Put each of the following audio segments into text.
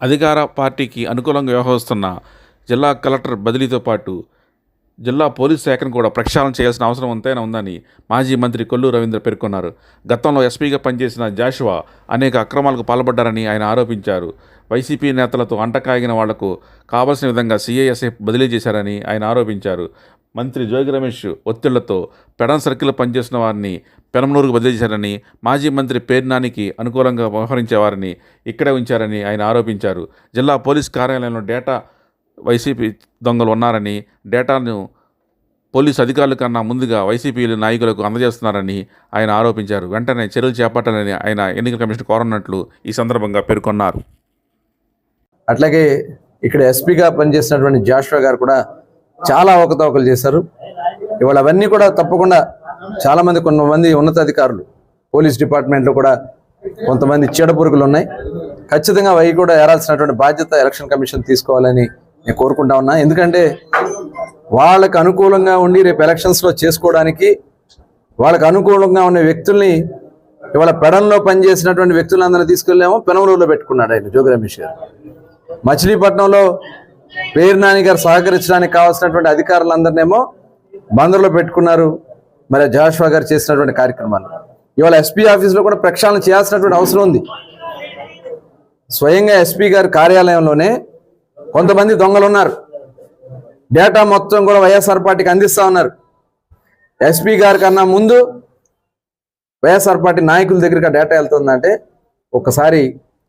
అధికార పార్టీకి అనుకూలంగా వ్యవహరిస్తున్న జిల్లా కలెక్టర్ బదిలీతో పాటు జిల్లా పోలీస్ శాఖను కూడా ప్రక్షాళన చేయాల్సిన అవసరం ఎంతైనా ఉందని మాజీ మంత్రి కొల్లు రవీంద్ర పేర్కొన్నారు. గతంలో ఎస్పీగా పనిచేసిన జాషువా అనేక అక్రమాలకు పాల్పడ్డారని ఆయన ఆరోపించారు. వైసీపీ నేతలతో అంటకాగిన వాళ్ళకు కావలసిన విధంగా సీఐఎస్ఎఫ్ బదిలీ చేశారని ఆయన ఆరోపించారు. మంత్రి జోగి రమేష్ ఒత్తిళ్ళతో పెడన్ సర్కిల్ పనిచేసిన వారిని పెనమనూరుకు బదిలీ చేశారని మాజీ మంత్రి పేర్నానికి అనుకూలంగా వ్యవహరించేవారిని ఇక్కడే ఉంచారని ఆయన ఆరోపించారు. జిల్లా పోలీస్ కార్యాలయంలో డేటా వైసీపీ దొంగలు ఉన్నారని డేటాను పోలీసు అధికారుల కన్నా ముందుగా వైసీపీ నాయకులకు అందజేస్తున్నారని ఆయన ఆరోపించారు. వెంటనే చర్యలు చేపట్టాలని ఆయన ఎన్నికల కమిషన్ కోరనున్నట్లు ఈ సందర్భంగా పేర్కొన్నారు. అట్లాగే ఇక్కడ ఎస్పీగా పనిచేసినటువంటి జాషువా గారు కూడా చాలా అవకతవకలు చేశారు. ఇవాళ అవన్నీ కూడా తప్పకుండా చాలామంది కొంతమంది ఉన్నతాధికారులు పోలీస్ డిపార్ట్మెంట్లో కూడా కొంతమంది చీడపురుగులు ఉన్నాయి. ఖచ్చితంగా అవి కూడా ఏరాల్సినటువంటి బాధ్యత ఎలక్షన్ కమిషన్ తీసుకోవాలని నేను కోరుకుంటా ఉన్నా. ఎందుకంటే వాళ్ళకు అనుకూలంగా ఉండి రేపు ఎలక్షన్స్లో చేసుకోవడానికి వాళ్ళకు అనుకూలంగా ఉన్న వ్యక్తుల్ని ఇవాళ పెడంలో పనిచేసినటువంటి వ్యక్తులందరినీ తీసుకెళ్ళామో. పెనమలూరులో పెట్టుకున్నాడు ఆయన జోగి రమేష్ గారు. మచిలీపట్నంలో పేరు నాని గారు సహకరించడానికి కావాల్సినటువంటి అధికారులందరినేమో బందర్లో పెట్టుకున్నారు. మరి జాషువా గారు చేసినటువంటి కార్యక్రమాలు. ఇవాళ ఎస్పీ ఆఫీస్లో కూడా ప్రక్షాళన చేయాల్సినటువంటి అవసరం ఉంది. స్వయంగా ఎస్పీ గారి కార్యాలయంలోనే కొంతమంది దొంగలు ఉన్నారు. డేటా మొత్తం కూడా వైఎస్ఆర్ పార్టీకి అందిస్తూ ఉన్నారు. ఎస్పీ గారి కన్నా ముందు వైఎస్ఆర్ పార్టీ నాయకుల దగ్గరికి డేటా వెళ్తుందంటే ఒకసారి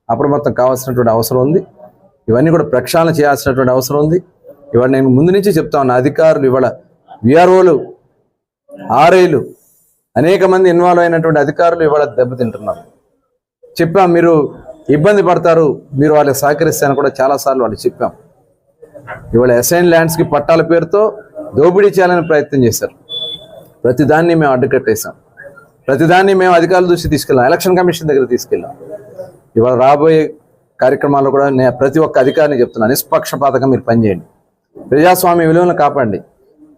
అప్రమత్తం కావాల్సినటువంటి అవసరం ఉంది. ఇవన్నీ కూడా ప్రక్షాళన చేయాల్సినటువంటి అవసరం ఉంది. ఇవాళ నేను ముందు నుంచి చెప్తా ఉన్నా అధికారులు ఇవాళ విఆర్ఓలు ఆర్ఐలు అనేక మంది ఇన్వాల్వ్ అయినటువంటి అధికారులు ఇవాళ దెబ్బతింటున్నారు. చెప్పాం మీరు ఇబ్బంది పడతారు. మీరు వాళ్ళకి సహకరిస్తారని కూడా చాలాసార్లు వాళ్ళు చెప్పాం. ఇవాళ అసైన్ ల్యాండ్స్కి పట్టాల పేరుతో దోపిడీ చేయాలని ప్రయత్నం చేశారు. ప్రతిదాన్ని మేము అడ్డుకట్టేశాం ప్రతిదాన్ని మేము అధికారుల దృష్టి తీసుకెళ్ళాం. ఎలక్షన్ కమిషన్ దగ్గర తీసుకెళ్ళాం. ఇవాళ రాబోయే కార్యక్రమాల్లో కూడా నేను ప్రతి ఒక్క అధికారిని చెప్తున్నాను. నిష్పక్షపాతంగా మీరు పనిచేయండి. ప్రజాస్వామ్య విలువలను కాపాడండి.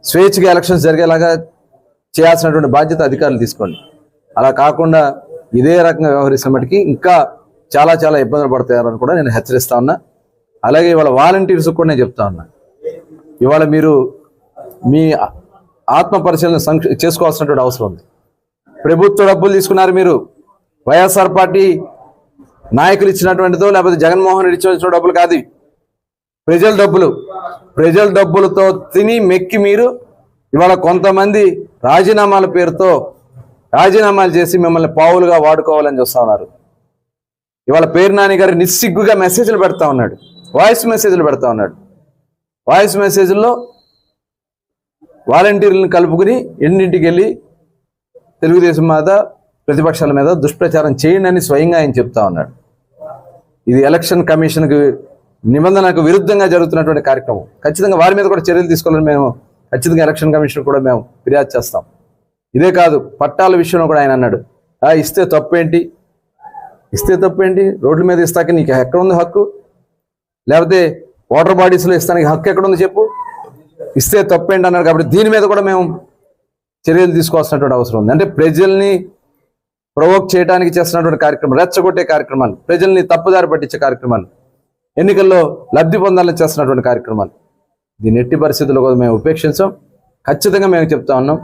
స్వేచ్ఛగా ఎలక్షన్స్ జరిగేలాగా చేయాల్సినటువంటి బాధ్యత అధికారులు తీసుకోండి. అలా కాకుండా ఇదే రకంగా వ్యవహరిస్తున్నప్పటికీ ఇంకా చాలా చాలా ఇబ్బందులు పడతారని కూడా నేను హెచ్చరిస్తా ఉన్నా. అలాగే ఇవాళ వాలంటీర్స్ కూడా నేను చెప్తా ఉన్నా. ఇవాళ మీరు మీ ఆత్మ పరిశీలన చేసుకోవాల్సినటువంటి అవసరం ఉంది. ప్రభుత్వ డబ్బులు తీసుకున్నారు మీరు. వైఎస్ఆర్ పార్టీ నాయకులు ఇచ్చినటువంటిదో లేకపోతే జగన్మోహన్ రెడ్డి ఇచ్చిన డబ్బులు కాదు ప్రజల డబ్బులు. ప్రజల డబ్బులతో తిని మెక్కి మీరు. ఇవాళ కొంతమంది రాజీనామాల పేరుతో రాజీనామాలు చేసి మిమ్మల్ని పావులుగా వాడుకోవాలని చూస్తా ఉన్నారు. ఇవాళ పేరు నాని గారు నిస్సిగ్గుగా మెసేజ్లు పెడతా ఉన్నాడు. వాయిస్ మెసేజ్లు పెడతా ఉన్నాడు. వాయిస్ మెసేజ్లో వాలంటీర్లను కలుపుకుని ఎన్నింటికి వెళ్ళి తెలుగుదేశం మీద ప్రతిపక్షాల మీద దుష్ప్రచారం చేయండి అని స్వయంగా ఆయన చెప్తా ఉన్నాడు. ఇది ఎలక్షన్ కమిషన్కి నిబంధనకు విరుద్ధంగా జరుగుతున్నటువంటి కార్యక్రమం. ఖచ్చితంగా వారి మీద కూడా చర్యలు తీసుకోవాలని మేము ఖచ్చితంగా ఎలక్షన్ కమిషన్ కూడా మేము ఫిర్యాదు చేస్తాం. ఇదే కాదు పట్టాల విషయంలో కూడా ఆయన అన్నాడు. "ఆ, ఇస్తే తప్పేంటి? ఇస్తే తప్పేంటి? రోడ్ల మీద ఇస్తాక నీకు ఎక్కడ ఉంది హక్కు? లేకపోతే వాటర్ బాడీస్లో ఇస్తానికి హక్కు ఎక్కడ ఉంది చెప్పు? ఇస్తే తప్పేంటి అన్నారు కాబట్టి దీని మీద కూడా మేము చర్యలు తీసుకోవాల్సినటువంటి అవసరం ఉంది. అంటే ప్రజల్ని ప్రొవోక్ చేయడానికి చేస్తున్నటువంటి కార్యక్రమం రెచ్చగొట్టే కార్యక్రమాలు ప్రజల్ని తప్పుదారి పట్టించే కార్యక్రమాలు ఎన్నికల్లో లబ్ధి పొందాలని చేస్తున్నటువంటి కార్యక్రమాలు. దీన్ని ఎట్టి పరిస్థితుల్లో కూడా మేము ఉపేక్షించాం. ఖచ్చితంగా మేము చెప్తా ఉన్నాం.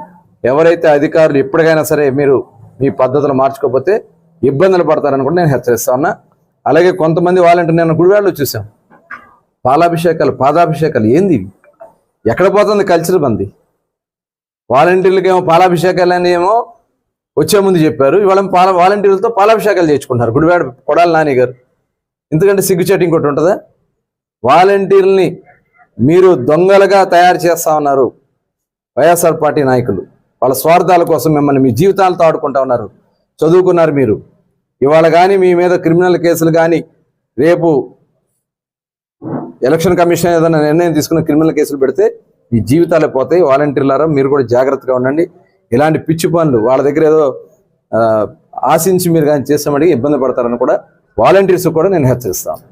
ఎవరైతే అధికారులు ఎప్పటికైనా సరే మీరు మీ పద్ధతులు మార్చుకోకపోతే ఇబ్బందులు పడతారని కూడా నేను హెచ్చరిస్తా ఉన్నా. అలాగే కొంతమంది వాలంటీర్ నేను గుడివాళ్ళు చూసాం పాలాభిషేకాలు పాదాభిషేకాలు ఏంది ఎక్కడ పోతుంది కల్చర్ మంది? వాలంటీర్లకి ఏమో పాలాభిషేకాలు అని ఏమో వచ్చే ముందు చెప్పారు. ఇవాళ పాల వాలంటీర్లతో పాలాభిషేకాలు చేయించుకుంటారు గుడివాడ కొడాలి నాని గారు. ఎందుకంటే సిగ్గుచేటు ఇంకోటి ఉంటుందా? వాలంటీర్లని మీరు దొంగలుగా తయారు చేస్తా ఉన్నారు. వైఎస్ఆర్ పార్టీ నాయకులు. వాళ్ళ స్వార్థాల కోసం మిమ్మల్ని మీ జీవితాలతో ఆడుకుంటా ఉన్నారు. చదువుకున్నారు మీరు. ఇవాళ కానీ మీ మీద క్రిమినల్ కేసులు కానీ రేపు ఎలక్షన్ కమిషన్ ఏదైనా నిర్ణయం తీసుకుని క్రిమినల్ కేసులు పెడితే ఈ జీవితాలే పోతాయి. వాలంటీర్లారా మీరు కూడా జాగ్రత్తగా ఉండండి. ఇలాంటి పిచ్చి పనులు వాళ్ళ దగ్గర ఏదో ఆశించి మీరు కానీ చేస్తామని ఇబ్బంది పడతారని కూడా వాలంటీర్స్ కూడా నేను హెచ్చరిస్తాను.